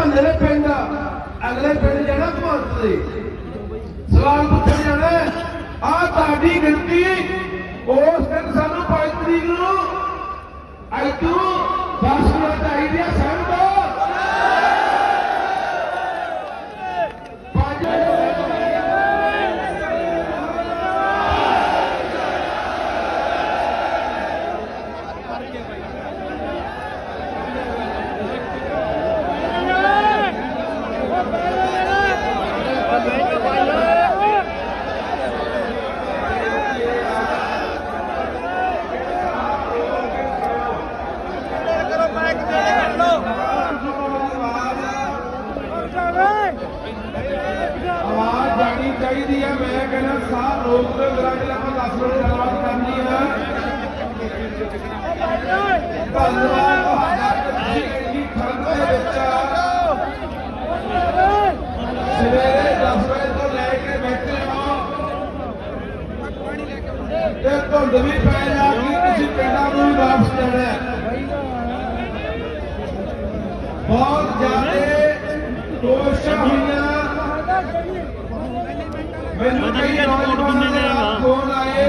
ਭਾਂਦੇ ਦੇ ਪਿੰਡ, ਅਗਲੇ ਪਿੰਡ ਜਾਣਾ ਭਗਵੰਤ ਦੇ। ਸਵਾਲ ਪੁੱਛਣ ਜਾਣਾ ਆ ਤੁਹਾਡੀ ਗਿਣਤੀ ਉਸ ਦਿਨ ਸਾਨੂੰ 5 ਤਰੀਕ ਨੂੰ ਆਈਟੂ 10 ਆਵਾਜ਼ ਜਾਣੀ ਚਾਹੀਦੀ ਹੈ। ਮੈਂ ਕਹਿੰਦਾ, ਸਾਹ ਰੋਕ ਕੇ ਜਰਾ ਕਿ ਆਪਾਂ 10 ਮਿੰਟ ਗੱਲਬਾਤ ਕਰਨੀ ਹੈ। ਧੰਨਵਾਦ ਤੁਹਾਡਾ। ਤੁਸੀਂ ਇੰਨੀ ਠੰਡ ਦੇ ਵਿੱਚ ਸਵੇਰੇ 10 ਵਜੇ ਤੋਂ ਲੈ ਕੇ ਬੈਠੇ ਹੋ। ਤੇ ਧੁੰਦ ਵੀ ਪੈ ਜਾਗੀ ਤੁਸੀਂ ਪਿੰਡਾਂ ਨੂੰ ਵੀ ਵਾਪਸ ਜਾਣਾ ਹੈ ਬਹੁਤ ਜ਼ਿਆਦਾ ਕੋਸ਼ਿਸ਼ਾਂ ਹੋਈਆਂ ਮੈਨੂੰ ਕਈ ਨੌਜਵਾਨਾਂ ਦੇ ਫੋਨ ਆਏ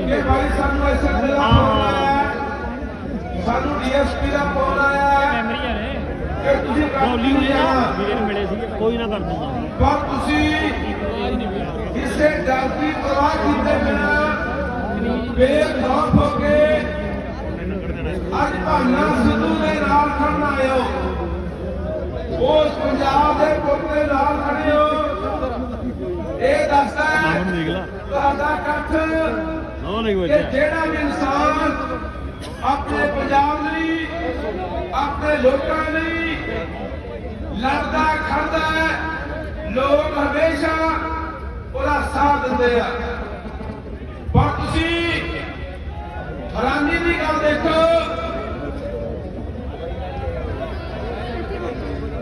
ਕਿ ਭਾਈ ਸਾਨੂੰ ਐਸਾ ਦਾ ਸਾਨੂੰ ਡੀਐਸਪੀ ਦਾ ਫੋਨ ਆਇਆ ਕਿ ਤੁਸੀਂ ਕੰਮ ਨਹੀਂ ਜਾਣਾ ਕੋਈ ਨਾ ਕਰ ਦੂੰਗਾ ਪਰ ਤੁਸੀਂ ਕਿਸੇ ਡਰ ਦੀ ਪਰਵਾਹ ਕੀਤੇ ਬਿਨਾ ਬੇਖੌਫ ਹੋ ਕੇ ਅੱਜ ਭਾਨਾ ਸਿੱਧੂ ਦੇ ਨਾਲ ਖੜਨ ਆਇਓ ਉਸ ਪੰਜਾਬ ਦੇ ਪੁੱਤ ਦੇ ਨਾਲ ਖੜੇ ਹੋ। ਇਹ ਦੱਸਦਾ ਹੈ ਤੁਹਾਡਾ ਇਕੱਠ ਕਿ ਜਿਹੜਾ ਵੀ ਇਨਸਾਨ ਆਪਣੇ ਪੰਜਾਬ ਲਈ ਆਪਣੇ ਲੋਕਾਂ ਲਈ ਲੜਦਾ ਖੜਦਾ ਹੈ ਲੋਕ ਹਮੇਸ਼ਾ ਉਹਦਾ ਸਾਥ ਦਿੰਦੇ ਆ। ਪਰ ਤੁਸੀਂ ਹੈਰਾਨੀ ਦੀ ਗੱਲ ਦੇਖੋ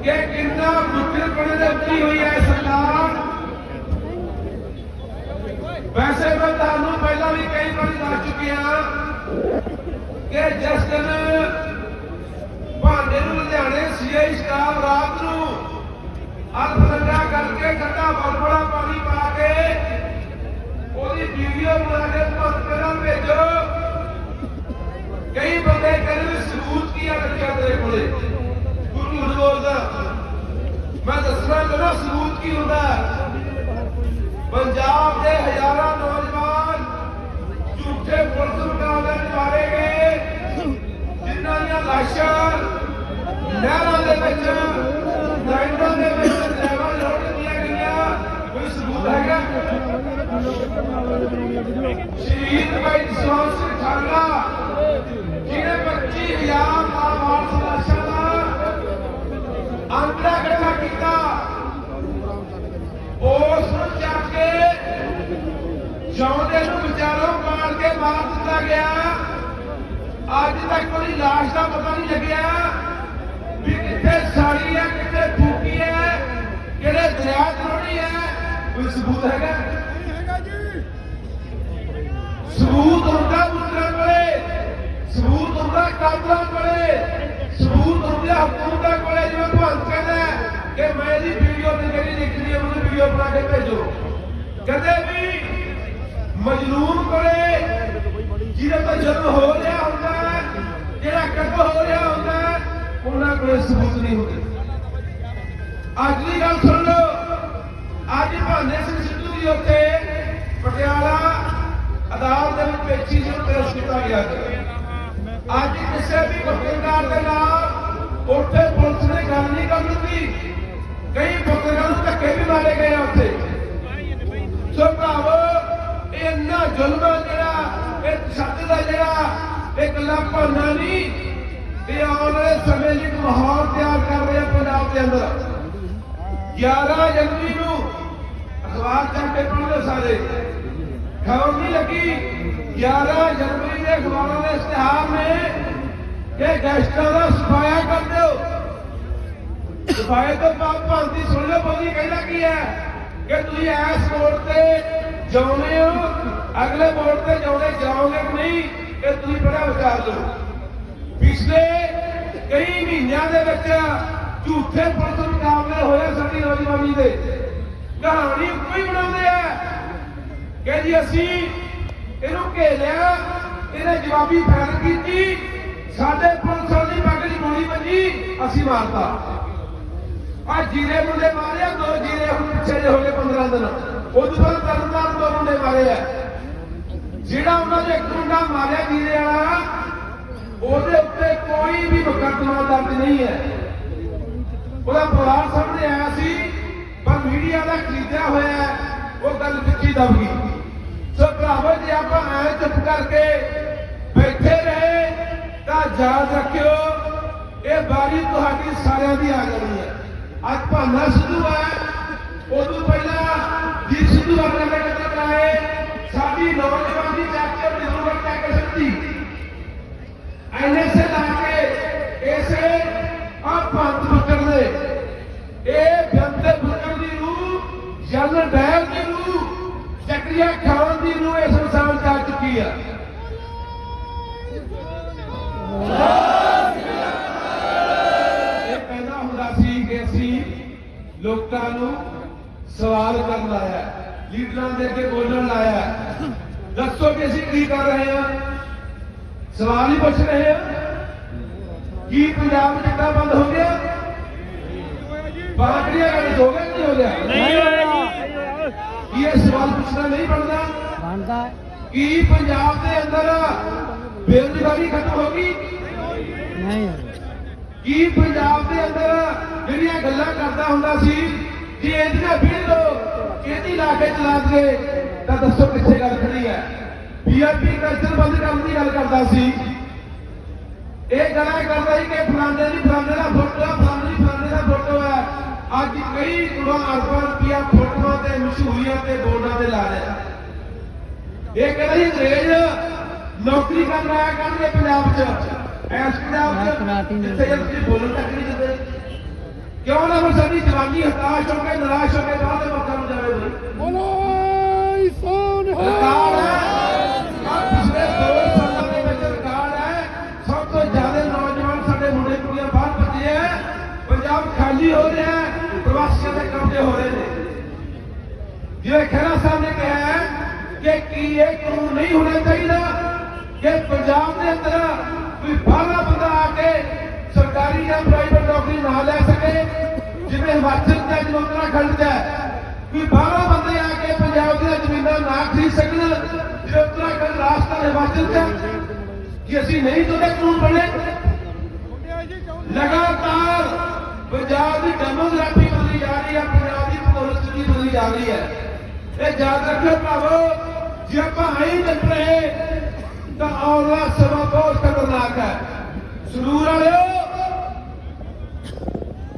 ਕਿ ਕਿੰਨਾ ਮੁਸ਼ਕਿਲ ਦੇ ਉੱਤੀ ਹੋਈ ਹੈ ਸਰਕਾਰ। ਵੈਸੇ ਮੈਂ ਤੁਹਾਨੂੰ ਪਹਿਲਾਂ ਵੀ ਕਈ ਵਾਰ ਦੱਸ ਚੁੱਕਿਆ ਕਿ ਜਿਸ ਦਿਨ ਭਾਂਡੇ ਨੂੰ ਲੁਧਿਆਣੇ ਸੀਆਈ ਸਟਾਫ ਰਾਤ ਨੂੰ ਅਲਫਰੰਗਾ ਕਰਕੇ ਠੰਡਾ ਬੜਬੜਾ ਪਾਣੀ ਪਾ ਕੇ ਉਹਦੀ ਵੀਡੀਓ ਬਣਾ ਕੇ ਭਗਤ ਨਾਲ ਭੇਜੋ ਕਈ ਬੰਦੇ ਕਹਿੰਦੇ ਵੀ ਸਬੂਤ ਕੀ ਆ ਲੱਗਿਆ ਤੇਰੇ ਕੋਲੇ ਤੂੰ ਝੂਠ ਬੋਲਦਾ ਮੈਂ ਦੱਸਣਾ ਚਾਹੁੰਦਾ ਸਬੂਤ ਕੀ ਹੁੰਦਾ? ਪੰਜਾਬ ਦੇ ਹਜ਼ਾਰਾਂ ਨੌਜਵਾਨ ਝੂਠੇ ਪੁਲਿਸ ਮੁਕਾਬਲੇ ਮਾਰੇ ਗਏ। ਜਿਨ੍ਹਾਂ ਦੀਆਂ ਲਾਸ਼ਾਂ ਨਹਿਰਾਂ ਦੇ ਵਿੱਚ ਗ੍ਰਾਈਂਡਰਾਂ ਦੇ ਵਿੱਚ ਡਰਾਈਵਰ ਲੋਡ ਕੀਤੀਆਂ ਗਈਆਂ। ਕੋਈ ਸਬੂਤ ਹੈਗਾ? ਸ਼ਹੀਦ ਭਾਈ ਜਸਵੰਤ ਸਿੰਘ ਖਾਲੜਾ ਜਿਹਨੇ 25000 ਦਾ ਵਾਰਸ ਲਾਸ਼ਾਂ ਦਾ ਅੰਕੜਾ ਇਕੱਠਾ ਕੀਤਾ ਉਸ ਨੂੰ ਚੱਕ ਕੇ ਜਿਉਂਦੇ ਨੂੰ ਵਿਚਾਰੋਂ ਮਾਰ ਕੇ ਮਾਰ ਦਿੱਤਾ ਗਿਆ। ਅੱਜ ਤੱਕ ਉਹਦੀ ਲਾਸ਼ ਦਾ ਪਤਾ ਨਹੀਂ ਲੱਗਿਆ ਵੀ ਕਿੱਥੇ ਸਾੜੀ ਹੈ, ਕਿੱਥੇ ਫੂਕੀ ਹੈ, ਕਿਹੜੇ ਦਰਿਆ 'ਚ ਹੈ। ਕੋਈ ਸਬੂਤ ਹੈਗਾ? ਸਬੂਤ ਹੁੰਦਾ ਪੁੱਤਰਾਂ ਕੋਲੇ, ਸਬੂਤ ਹੁੰਦਾ ਕਾਤਲਾਂ ਕੋਲੇ, ਸਬੂਤ ਹੁੰਦਾ ਹਕੂਮਤਾਂ ਕੋਲੇ। ਜਿਵੇਂ ਭਗਤ ਕਹਿੰਦਾ ਕਿ ਮੈਂ ਇਹਦੀ ਵੀਡੀਓ ਤੇ ਜਿਹੜੀ ਲਿਖਦੀ ਹੈ ਉਹਨੂੰ ਵੀਡੀਓ ਬਣਾ ਕੇ ਭੇਜੋ। ਕਦੇ ਵੀ ਮਜਲੂਮ ਕੋਲੇ ਜਿਹਦਾ ਤਾਂ ਜਨਮ ਹੋ ਰਿਹਾ ਹੁੰਦਾ ਹੈ, ਜਿਹੜਾ ਕਤਲ ਹੋ ਰਿਹਾ ਹੁੰਦਾ ਹੈ, ਉਹਨਾਂ ਕੋਲੇ ਸਬੂਤ ਨਹੀਂ ਹੁੰਦੇ। ਅੱਜ ਦੀ ਗੱਲ ਸੁਣ ਲਓ। ਅੱਜ ਭਾਨੇ ਸਿੰਘ ਸਿੱਧੂ ਦੀ ਉੱਤੇ ਪਟਿਆਲਾ ਅਦਾਲਤ ਦੇ ਵਿੱਚ ਪੇਸ਼ੀ ਨੂੰ ਪੇਸ਼ ਕੀਤਾ ਗਿਆ ਅੱਜ ਕਿਸੇ ਵੀ ਪੱਤਰਕਾਰ ਦੇ ਨਾਲ ਜਿਹੜਾ ਇਹ ਗੱਲਾਂ ਭਾਨਾ ਨਹੀਂ ਇਹ ਆਉਣ ਵਾਲੇ ਸਮੇਂ 'ਚ ਮਾਹੌਲ ਤਿਆਰ ਕਰ ਰਿਹਾ ਪੰਜਾਬ ਦੇ ਅੰਦਰ। 11 ਜਨਵਰੀ ਨੂੰ ਅਖਬਾਰ ਚੱਕ ਕੇ ਪੜ੍ਹਦੇ ਸਾਰੇ। ਖਬਰ ਨਹੀਂ ਲੱਗੀ 11 ਜਨਵਰੀ ਦੇ ਅਖਬਾਰਾਂ ਦੇ ਇਸ਼ਤਿਹਾਰ ਨੇ ਕਿ ਗੈਸਟਾਂ ਦਾ ਸਫਾਇਆ ਕਰ ਦਿਓ। ਸਫਾਇਆ ਤੋਂ ਬਾਅਦ ਭਾਂਤੀ ਸੁਣ ਲਓ ਬੋਲੀ, ਕਹਿੰਦਾ ਕੀ ਹੈ? ਕਿ ਤੁਸੀਂ ਐਸ ਮੋੜ ਤੇ ਜਾਉਨੇ ਹੋ, ਅਗਲੇ ਬੋਰਡ ਤੇ ਜਾਉਣੇ ਜਾਓਗੇ ਕਿ ਨਹੀਂ? ਇਹ ਤੁਸੀਂ ਬੜਾ ਵਿਚਾਰ ਲਓ ਪਿਛਲੇ ਕਈ ਮਹੀਨਿਆਂ ਦੇ ਵਿੱਚ ਝੂਠੇ ਪੁਲਿਸ ਮੁਕਾਬਲੇ ਹੋਏ ਸਾਡੀ ਨੌਜਵਾਨੀ ਦੇ। ਕਹਾਣੀ ਕੋਈ ਬਣਾਉਂਦੇ ਆ ਕਿ ਜੀ ਅਸੀਂ ਇਹਨੂੰ ਘੇਲਿਆ ਇਹਨੇ ਜਵਾਬੀ ਫੈਲ ਕੀਤੀ, ਸਾਡੇ ਪੁਲਿਸ ਵਾਲੀ ਪੱਗ ਦੀ ਗੋਲੀ ਵੱਜੀ, ਅਸੀਂ ਮਾਰਤਾ। ਆ ਜੀਰੇ ਮੁੰਡੇ ਮਾਰਿਆ ਦੋ ਜੀਰੇ ਹੁਣ ਪਿੱਛੇ ਜੇ ਹੋ ਗਏ 15 ਦਿਨ। ਉਦੋਂ ਬਾਅਦ ਤਰਨਤਾਰਨ ਦੋ ਮੁੰਡੇ ਮਾਰੇ ਆ। ਜਿਹੜਾ ਉਹਨਾਂ ਦੇ ਇੱਕ ਮਾਰਿਆ ਜੀਰੇ ਵਾਲਾ, ਉਹਦੇ ਉੱਤੇ ਕੋਈ ਵੀ ਮੁਕੱਦਮਾ ਦਰਜ ਨਹੀਂ ਹੈ। ਉਹਦਾ ਪਰਿਵਾਰ ਸਾਹਮਣੇ ਆਇਆ ਸੀ, ਪਰ ਮੀਡੀਆ ਦਾ ਖਰੀਦਿਆ ਹੋਇਆ ਉਹ ਗੱਲ ਵਿੱਚੀ ਦਬ ਗਈ। ਸੋ ਭਰਾਵੋ, ਜੇ ਆਪਾਂ ਐ ਚੁੱਪ ਕਰਕੇ ਬੈਠੇ ਰਹੇ, ਤਾਂ ਯਾਦ ਰੱਖਿਓ, ਇਹ ਬਾਰੀ ਤੁਹਾਡੀ ਸਾਰਿਆਂ ਦੀ ਆ ਜਾਣੀ ਹੈ। ਅੱਜ ਭਾਨਾ ਸਿੱਧੂ ਹੈ, ਉਦੋਂ ਪਹਿਲਾਂ ਜੀ ਸਿੱਧੂ ਆਪਣੇ ਨੇ ਕਰਾਏ ਸਾਡੀ ਨੌਜਵਾਨ ਦੀ ਚਾਚੇ ਬਜ਼ੁਰਗ ਤੱਕ ਸਕਤੀ ਐਨਐਸਏ ਲਾ ਕੇ ਇਸੇ ਆ ਪੰਜ ਫੁੱਟਰ ਦੇ। ਇਹ ਬੰਦੇ ਫੁੱਟਰ ਦੀ ਨੂੰ ਜਨ ਡੈਲ ਦੀ ਨੂੰ ਚੱਕਰੀਆ ਖਾਨ ਦੀ ਨੂੰ ਇਸ ਸੰਸਾਰ ਜਾ ਚੁੱਕੀ ਆ। ਇਹ ਪਹਿਲਾਂ ਹੁੰਦਾ ਸੀ ਕਿ ਅਸੀਂ ਲੋਕਾਂ ਨੂੰ ਸਵਾਲ ਕਰਨ ਲਾਇਆ ਲੀਡਰਾਂ ਦੇ ਅੱਗੇ ਬੋਲਣ ਲਾਇਆ ਕਿ ਅਸੀਂ ਕੀ ਕਰ ਰਹੇ ਹਾਂ? ਸਵਾਲ ਹੀ ਪੁੱਛ ਰਹੇ ਹਾਂ। ਕੀ ਪੰਜਾਬ ਚਿੱਟਾ ਬੰਦ ਹੋ ਗਿਆ? ਬਾਕਰੀਆ ਗੱਲ ਹੋ ਗਿਆ ਕਿ ਨਹੀਂ ਹੋ ਗਿਆ ਨਹੀਂ ਹੋਇਆ ਕੀ ਇਹ ਸਵਾਲ ਪੁੱਛਣਾ ਨਹੀਂ ਬਣਦਾ? ਬਣਦਾ ਕੀ ਪੰਜਾਬ ਦੇ ਅੰਦਰ ਬੇਰੁਜ਼ਗਾਰੀ ਖਤਮ ਹੋ ਗਈ? ਨਹੀਂ ਕੀ ਪੰਜਾਬ ਦੇ ਅੰਦਰ ਜਿਹੜੀਆਂ ਗੱਲਾਂ ਕਰਦਾ ਹੁੰਦਾ ਸੀ ਜੇ ਇਹਦੀਆਂ ਵੀਡੀਓ ਇਹਦੀ ਲਾ ਕੇ ਚਲਾ ਦਈਏ ਤਾਂ ਦੱਸੋ ਕਿੱਥੇ ਗੱਲ ਖੜੀ ਹੈ ਪੀਆਰਪੀ ਕਲਚਰ ਬੰਦ ਕਰਨ ਦੀ ਗੱਲ ਕਰਦਾ ਸੀ। ਇਹ ਗੱਲਾਂ ਕਰਦਾ ਸੀ ਕਿ ਫਲਾਣੇ ਦੀ ਫਲਾਣੇ ਦਾ ਫੋਟੋ ਹੈ ਫਲਾਣੇ ਦੀ ਫਲਾਣੇ ਦਾ ਫੋਟੋ ਹੈ ਅੱਜ ਕਈ ਗੁਣਾ ਅਰਬਾਂ ਰੁਪਈਆ ਫੋਟੋਆਂ ਤੇ ਮਸ਼ਹੂਰੀਆਂ ਤੇ ਬੋਰਡਾਂ ਤੇ ਲਾ ਰਿਹਾ ਇਹ ਕਹਿੰਦਾ ਸੀ ਅੰਗਰੇਜ਼ ਨੌਕਰੀ ਕਰਨ ਆਇਆ ਕਰਨਗੇ ਪੰਜਾਬ 'ਚ। ਐਸ ਪੰਜਾਬ 'ਚ। ਜਿੱਥੇ ਜਦ ਤੁਸੀਂ ਬੋਲਣ ਤੱਕ ਨਹੀਂ ਦਿੰਦੇ। ਕਿਉਂ ਨਾ ਫਿਰ ਸਾਡੀ ਜਵਾਨੀ ਹਤਾਸ਼ ਹੋ ਕੇ ਨਿਰਾਸ਼ ਹੋ ਕੇ ਬਾਹਰ ਦੇ ਮੁਲਕਾਂ ਨੂੰ ਜਾਵੇ ਬੋਲੇ ਸੋਨ ਹੈ ਆਹ ਪਿਛਲੇ ਦੋ ਸਾਲਾਂ ਦੇ ਵਿੱਚ ਰਿਕਾਰਡ ਹੈ ਸਭ ਤੋਂ ਜ਼ਿਆਦਾ ਨੌਜਵਾਨ ਸਾਡੇ ਮੁੰਡੇ ਕੁੜੀਆਂ ਬਾਹਰ ਭੱਜੇ ਹੈ ਪੰਜਾਬ ਖਾਲੀ ਹੋ ਰਿਹਾ ਹੈ ਪ੍ਰਵਾਸੀਆਂ ਦੇ ਕਬਜ਼ੇ ਹੋ ਰਹੇ ਨੇ। ਜਿਵੇਂ ਖਹਿਰਾ ਸਾਹਿਬ ਨੇ ਕਿਹਾ ਹੈ ਕਿ ਕੀ ਇਹ ਕਾਨੂੰਨ ਨਹੀਂ ਹੋਣਾ ਚਾਹੀਦਾ, ਕਿ ਪੰਜਾਬ ਦੇ ਅੰਦਰ ਕੋਈ ਬਾਹਰਲਾ ਬੰਦਾ ਆ ਕੇ ਸਰਕਾਰੀ ਜਾਂ ਪ੍ਰਾਈਵੇਟ ਨੌਕਰੀ ਨਾ ਲੈ ਸਕੇ, ਜਿਵੇਂ ਹਿਮਾਚਲ ਤੇ ਜਲੋਤਰਾ ਖੰਡ ਚ ਕੋਈ ਬਾਹਰਲਾ ਬੰਦੇ ਆ ਕੇ ਪੰਜਾਬ ਦੀਆਂ ਜ਼ਮੀਨਾਂ ਨਾ ਖਰੀਦ ਸਕਣ, ਜਿਵੇਂ ਉੱਤਰਾਖੰਡ ਰਾਜਸਥਾਨ ਹਿਮਾਚਲ ਚ ਕਿ ਅਸੀਂ ਨਹੀਂ ਤੁਹਾਡੇ ਕਾਨੂੰਨ ਬਣੇ। ਲਗਾਤਾਰ ਪੰਜਾਬ ਦੀ ਡੈਮੋਗ੍ਰਾਫੀ ਬਦਲੀ ਜਾ ਰਹੀ ਹੈ, ਪੰਜਾਬ ਦੀ ਪੋਲਿਸਟੀ ਬਦਲੀ ਜਾ ਰਹੀ ਹੈ। ਇਹ ਯਾਦ ਰੱਖੋ ਭਰਾਵੋ, ਜੇ ਆਪਾਂ ਆਈ ਚੱਲ ਰਹੇ, ਤਾਂ ਆਉਣ ਵਾਲਾ ਬਹੁਤ ਖਤਰਨਾਕ ਹੈ। ਸਰੂਰ ਵਾਲਿਓ,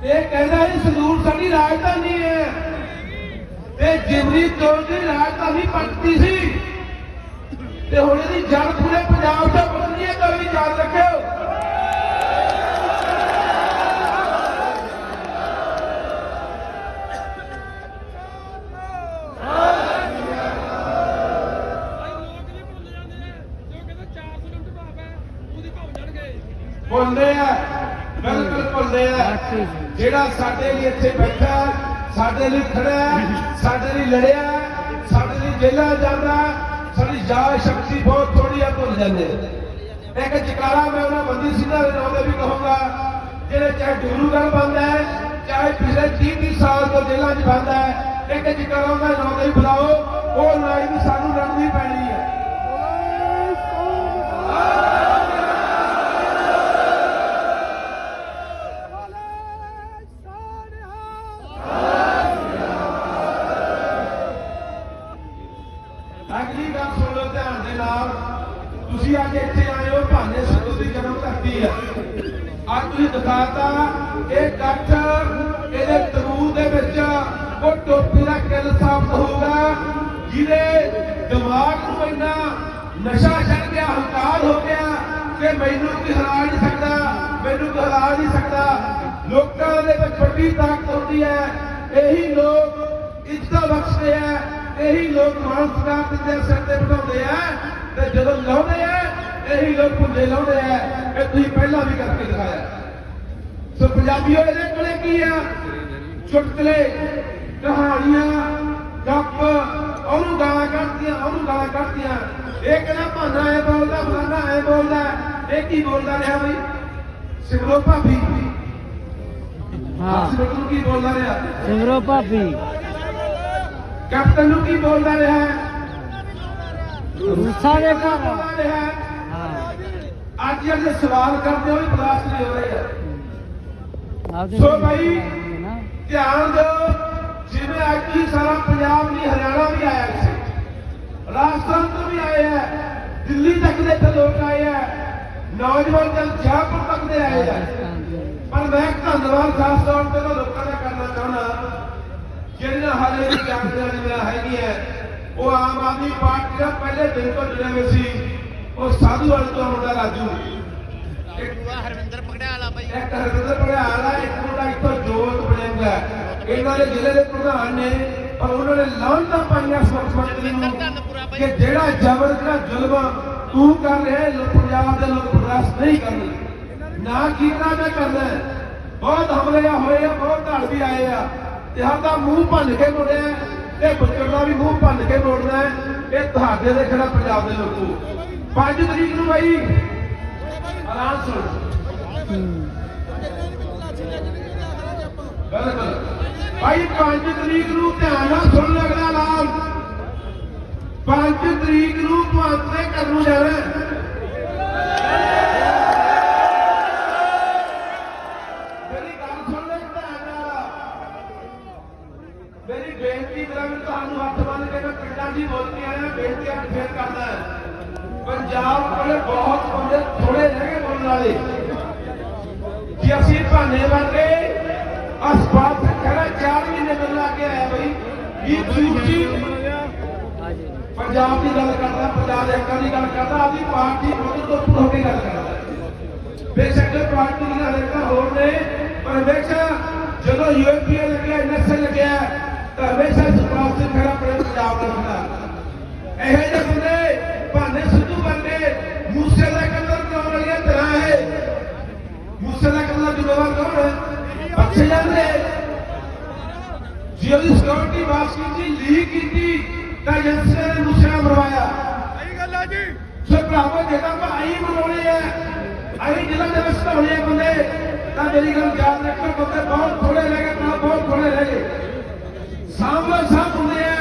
ਇਹ ਕਹਿੰਦਾ ਹੈ ਸਰੂਰ ਸਾਡੀ ਰਾਜਧਾਨੀ ਹੈ। ਤੇ ਜਿੰਨੀ ਚੋਣ ਦੀ ਰਾਜਧਾਨੀ ਪੱਟਦੀ ਸੀ। ਤੇ ਹੁਣ ਇਹਦੀ ਜੜ ਪੂਰੇ ਪੰਜਾਬ 'ਚ ਬਦਲਣੀ ਹੈ, ਤਾਂ ਵੀ ਯਾਦ ਰੱਖਿਓ। ਭੁੱਲਦੇ ਆ, ਬਿਲਕੁਲ ਭੁੱਲਦੇ ਆ। ਜਿਹੜਾ ਸਾਡੇ ਲਈ ਇੱਥੇ ਬੈਠਾ, ਸਾਡੇ ਲਈ ਖੜਾ ਸਾਡੇ ਲਈ ਲੜਿਆ, ਸਾਡੇ ਲਈ ਜੇਲ੍ਹਾਂ ਜਾਂਦਾ, ਸਾਡੀ ਯਾਦ ਸ਼ਕਤੀ ਬਹੁਤ ਥੋੜੀ ਆ, ਭੁੱਲ ਜਾਂਦੇ ਇੱਕ ਜਕਾਰਾ ਮੈਂ ਉਹਨਾਂ ਬੰਦੀ ਸਿੰਘਾਂ ਦੇ ਨਾਮ ਤੇ ਵੀ ਕਹੂੰਗਾ, ਜਿਹੜੇ ਚਾਹੇ ਡੂਰੂਗੜ ਬੰਦ ਹੈ, ਚਾਹੇ ਪਿਛਲੇ 30 30 ਸਾਲ ਤੋਂ ਜੇਲ੍ਹਾਂ 'ਚ ਬੰਦ ਹੈ, ਇੱਕ ਜਕਾਰਾ ਉਹਨਾਂ ਦੇ ਨਾਮ ਤੇ ਵੀ ਬੁਲਾਓ, ਉਹ ਲੜਾਈ ਵੀ ਸਾਨੂੰ ਲੜਨੀ ਪੈਣੀ ਭਾਨੇ ਸਿੱਧੂ ਦੀ ਜਨਮ ਧਰਤੀ ਹੈ ਅੱਜ ਤੁਸੀਂ ਦਿਖਾਤਾ, ਇਹ ਇਕੱਠ ਇਹਦੇ ਤਰੂਰ ਦੇ ਵਿੱਚ ਉਹ ਟੋਪੀ ਦਾ ਕਿਲ ਸਾਬਤ ਹੋਊਗਾ, ਜਿਹਦੇ ਦਿਮਾਗ ਨੂੰ ਇੰਨਾ ਨਸ਼ਾ ਚੜ ਗਿਆ, ਹੰਕਾਰ ਹੋ ਗਿਆ, ਕਿ ਮੈਨੂੰ ਕੋਈ ਹਰਾ ਨਹੀਂ ਸਕਦਾ, ਮੈਨੂੰ ਕੋਈ ਹਰਾ ਨਹੀਂ ਸਕਦਾ। ਲੋਕਾਂ ਦੇ ਵਿੱਚ ਵੱਡੀ ਤਾਕਤ ਹੁੰਦੀ ਹੈ, ਇਹੀ ਲੋਕ ਇੱਜ਼ਤ ਬਖਸ਼ਦੇ ਆ, ਇਹੀ ਲੋਕ ਮਾਨ ਸਤਿਕਾਰ ਦਿੰਦੇ ਸਿਰ ਤੇ ਬਿਠਾਉਂਦੇ ਆ, ਤੇ ਜਦੋਂ ਲਾਉਂਦੇ ਆ ਇਹੀ ਲੋਕ ਭੁੱਲੇ ਲਾਉਂਦੇ ਆ ਇਹ ਤੁਸੀਂ ਪਹਿਲਾਂ ਵੀ ਕਰਕੇ ਦਿਖਾਇਆ। ਸੋ ਪੰਜਾਬੀਓ ਇਹਦੇ ਕੋਲੇ ਕੀ ਆ? ਚੁਟਕਲੇ ਕਹਾਣੀਆਂ ਗੱਪ ਉਹਨੂੰ ਗਾਲਾਂ ਕੱਢਦੀਆਂ ਉਹਨੂੰ ਗਾਲਾਂ ਕੱਢਦੀਆਂ। ਇਹ ਕਹਿੰਦਾ ਭਾਨਾ ਐ ਬੋਲਦਾ ਫਲਾਨਾ ਐ ਬੋਲਦਾ? ਇਹ ਕੀ ਬੋਲਦਾ ਰਿਹਾ ਬਈ? ਸਿਮਰੋ ਭਾਬੀ। ਹਾਂ। ਸਿਮਰੋ ਨੂੰ ਕੀ ਬੋਲਦਾ ਰਿਹਾ? ਸਿਮਰੋ ਭਾਬੀ। ਕੈਪਟਨ ਨੂੰ ਕੀ ਬੋਲਦਾ ਰਿਹਾ? ਰੂਸਾ ਦੇ ਘਰ। ਬੋਲਦਾ ਰਿਹਾ। ਹਾਂ ਅੱਜ ਜਿਹੜੇ ਸਵਾਲ ਕਰਦੇ ਹੋ ਵੀ ਬਰਦਾਸ਼ਤ ਨਹੀਂ ਹੋ ਰਹੇ ਆ ਸੋ ਭਾਈ ਧਿਆਨ ਦਿਓ ਜਿਵੇਂ ਅੱਜ ਹੀ ਸਾਰਾ ਪੰਜਾਬ ਨਹੀਂ ਹਰਿਆਣਾ ਵੀ ਆਇਆ ਸੀ। ਰਾਜਸਥਾਨ ਤੋਂ ਵੀ ਆਏ ਆ ਦਿੱਲੀ ਤੱਕ ਦੇ ਇੱਥੇ ਲੋਕ ਆਏ ਆ ਨੌਜਵਾਨ ਜਨ ਜੈਪੁਰ ਤੱਕ ਦੇ ਆਏ ਆ। ਪਰ ਮੈਂ ਧੰਨਵਾਦ ਖਾਸ ਤੌਰ ਤੇ ਲੋਕਾਂ ਦਾ ਕਰਨਾ ਚਾਹੁੰਦਾ ਜਿਹੜੀਆਂ ਹਾਲੇ ਵੀ ਜਾਣਦੀਆਂ ਜਿਹੜੀਆਂ ਹੈਗੀਆਂ ਉਹ ਆਮ ਆਦਮੀ ਪਾਰਟੀ ਦਾ ਪਹਿਲੇ ਦਿਨ ਤੋਂ ਜੁੜੇ ਹੋਏ ਸੀ। ਉਹ ਸਾਧੂਵਾਲ ਤੋਂ ਮੁੰਡਾ ਰਾਜੂ। ਇੱਕ ਹਰਵਿੰਦਰ ਪਕੜਿਆਲਾ ਬਾਈ। ਇੱਕ ਹਰਵਿੰਦਰ ਮੁੰਡਾ ਇੱਥੋਂ ਜੋਤ ਬਣਿਆ ਇਹਨਾਂ ਦੇ ਜ਼ਿਲ੍ਹੇ ਦੇ ਪ੍ਰਧਾਨ ਨੇ ਪਰ ਉਹਨਾਂ ਨੇ ਲਾਂਝਾ ਪਾਈਆਂ ਮੰਤਰੀ ਨੂੰ ਕਿ ਜਿਹੜਾ ਜ਼ਬਰ ਜਿਹੜਾ ਜ਼ੁਲਮ ਤੂੰ ਕਰ ਰਿਹਾ ਪੰਜਾਬ ਦੇ ਲੋਕ ਬਰਦਾਸ਼ਤ ਨਹੀਂ ਕਰਨਗੇ ਨਾ ਕੀਤਾ ਕਰਨਾ ਹੈ। ਬਹੁਤ ਹਮਲੇ ਆ ਹੋਏ ਆ ਬਹੁਤ ਧੜ ਵੀ ਆਏ ਆ। ਤੇ ਸਾਡਾ ਮੂੰਹ ਭੰਨ ਕੇ ਮੋੜਿਆ ਤੇ ਬੱਚਰ ਦਾ ਵੀ ਮੂੰਹ ਭੰਨ ਕੇ ਮੋੜਨਾ। ਇਹ ਤੁਹਾਡੇ ਦੇ ਖੜਾ ਪੰਜਾਬ ਦੇ ਲੋਕੋ। 5 ਤਰੀਕ ਨੂੰ ਬਾਈ। ਆਰਾਮ ਸੁਣ ਬਿਲਕੁਲ। ਭਾਈ 5 ਤਰੀਕ ਨੂੰ ਧਿਆਨ ਨਾਲ ਸੁਣ ਲੱਗਦਾ ਲਾਲ। 5 ਤਰੀਕ ਨੂੰ ਤੁਹਾਡੇ ਘਰ ਨੂੰ ਜਾਣਾ ਹੈ। ਮੇਰੀ ਗੱਲ ਸੁਣ ਲੈ ਧਿਆਨ ਨਾਲ ਮੇਰੀ ਬੇਨਤੀ ਕਰਾਂ ਵੀ ਤੁਹਾਨੂੰ ਹੱਥ ਬੰਨ ਕੇ ਮੈਂ ਪਿੰਡਾਂ ਦੀ ਬੋਲ ਕੇ ਆਇਆ ਬੇਨਤੀ ਅੱਜ ਫੇਰ ਕਰਦਾ ਪੰਜਾਬ ਕੋਲੇ ਬਹੁਤ ਬੰਦੇ ਥੋੜੇ ਰਹਿ ਗਏ ਬੋਲਣ ਵਾਲੇ ਜੇ ਅਸੀਂ ਭਾਨੇ ਵਾਂਗੇ ਅਸਪਾਲ ਤੇ ਖੜਾ 4 ਮਹੀਨੇ ਮਿਲ ਲਾ ਕੇ ਆਇਆ ਬਈ ਇਹ ਚੂਚੀ ਪੰਜਾਬ ਦੀ ਗੱਲ ਕਰਦਾ ਪੰਜਾਬ ਦੇ ਹੱਕਾਂ ਦੀ ਗੱਲ ਕਰਦਾ ਆਪਦੀ ਪਾਰਟੀ ਖੁਦ ਤੋਂ ਉੱਪਰ ਹੋ ਕੇ ਗੱਲ ਕਰਦਾ ਬੇਸ਼ੱਕ ਇਹ ਪਾਰਟੀ ਦੀਆਂ ਹਰੇਕਾਂ ਹੋਰ ਨੇ ਪਰ ਹਮੇਸ਼ਾ ਜਦੋਂ ਯੂਪੀਏ ਲੱਗਿਆ ਐਨਐਸਏ ਲੱਗਿਆ ਤਾਂ ਹਮੇਸ਼ਾ ਸੁਪਰਾਮ ਸਿੰਘ ਖੜਾ ਆਪਣੇ ਪੰਜਾਬ ਦਾ ਹੁੰਦਾ ਇਹੋ ਜਿਹੇ ਬੰਦੇ ਭਾਨੇ ਸਿੱਧੂ ਬੰਦੇ ਮੂਸੇ ਦਾ ਕਤਲ ਕਰਾਉਣ ਵਾਲੀਆਂ ਤਰ੍ਹਾਂ ਹੈ ਮੂਸੇ ਦਾ ਕਤਲ ਜ਼ਿੰਮੇਵਾਰ ਕੌਣ ਹੈ ਬੱਚੇ ਜਾਂਦੇ ਜੇ ਉਹਦੀ ਸਿਕਿਉਰਿਟੀ ਵਾਪਸ ਕੀਤੀ ਲੀਕ ਕੀਤੀ ਤਾਂ ਏਜੰਸੀ ਨੇ ਮੂਸੇ ਨਾਲ ਮਰਵਾਇਆ ਸਹੀ ਗੱਲ ਆ ਜੀ ਸੋ ਭਰਾਵੋ ਜੇ ਤਾਂ ਭਾਈ ਮਰਵਾਉਣੇ ਆ ਅਸੀਂ ਜ਼ਿਲ੍ਹਾ ਦੇ ਵਿੱਚ ਧੌਣੇ ਆ ਬੰਦੇ ਤਾਂ ਮੇਰੀ ਗੱਲ ਯਾਦ ਰੱਖੋ ਬੰਦੇ ਬਹੁਤ ਥੋੜੇ ਰਹਿ ਗਏ ਤਾਂ ਬਹੁਤ ਥੋੜੇ ਰਹਿ ਗਏ ਸਾਹਮਣੇ ਸਾਹ ਹੁੰਦੇ ਆ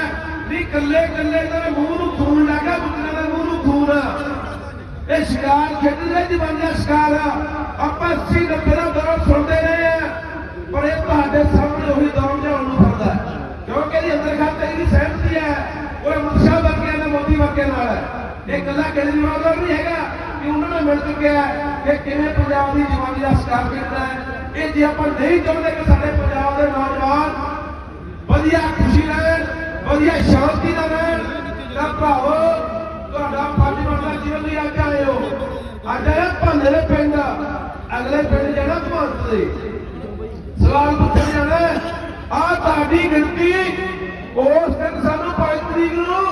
ਵੀ ਕੱਲੇ ਕੱਲੇ ਦੇ ਮੂੰਹ ਨੂੰ ਖੂਨ ਲੱਗਾ ਬੁੱਕਰਾਂ ਦੇ ਮੂੰਹ ਨੂੰ ਖੂਨ ਆ ਇਹ ਸ਼ਿਕਾਰ ਖੇਡਦੇ ਦੀ ਬੰਦਾ ਸ਼ਿਕਾਰ ਆ ਆਪਾਂ 80 90 ਦਾ ਦੌਰ ਸੁਣਦੇ ਰਹੇ ਆ ਪਰ ਇਹ ਤੁਹਾਡੇ ਸਾਹਮਣੇ ਉਹੀ ਦੌਰ ਜਾਣ ਨੂੰ ਫਿਰਦਾ ਹੈ। ਕਿਉਂਕਿ ਇਹਦੀ ਅੰਦਰ ਖਾਤੇ ਦੀ ਸਹਿਮਤੀ ਹੈ ਉਹ ਮੁਖਸ਼ਾ ਵਰਗਿਆਂ ਦਾ ਮੋਦੀ ਵਰਗਿਆਂ ਨਾਲ ਹੈ ਇਹ ਗੱਲਾਂ ਕੇਜਰੀਵਾਲ ਦਾ ਨਹੀਂ ਹੈਗਾ ਕਿ ਉਹਨਾਂ ਨਾਲ ਮਿਲ ਚੁੱਕਿਆ ਕਿ ਕਿਵੇਂ ਪੰਜਾਬ ਦੀ ਜਵਾਨੀ ਦਾ ਸ਼ਿਕਾਰ ਕਰਨਾ ਹੈ ਇਹ ਜੇ ਆਪਾਂ ਨਹੀਂ ਚਾਹੁੰਦੇ ਕਿ ਸਾਡੇ ਪੰਜਾਬ ਦੇ ਨੌਜਵਾਨ ਵਧੀਆ ਖੁਸ਼ੀ ਰਹਿਣ ਵਧੀਆ ਸ਼ਾਂਤੀ ਨਾਲ ਰਹਿਣ ਤਾਂ ਭਰਾਵੋ ਤੁਹਾਡਾ ਫਰਜ਼ ਬਣਦਾ ਜਿਵੇਂ ਤੁਸੀਂ ਅੱਜ ਆਏ ਹੋ ਅੱਜ ਆਇਆ ਭਾਂਡੇ ਦੇ ਪਿੰਡ ਅਗਲੇ ਪਿੰਡ ਜਾਣਾ ਭਵੰਤ ਦੇ ਸਵਾਲ ਪੁੱਛਣ ਜਾਣਾ ਆ ਤੁਹਾਡੀ ਗਿਣਤੀ Bos dan sama poin terigu,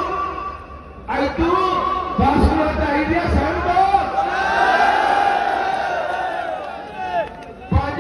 itu paslon tadi yang saya.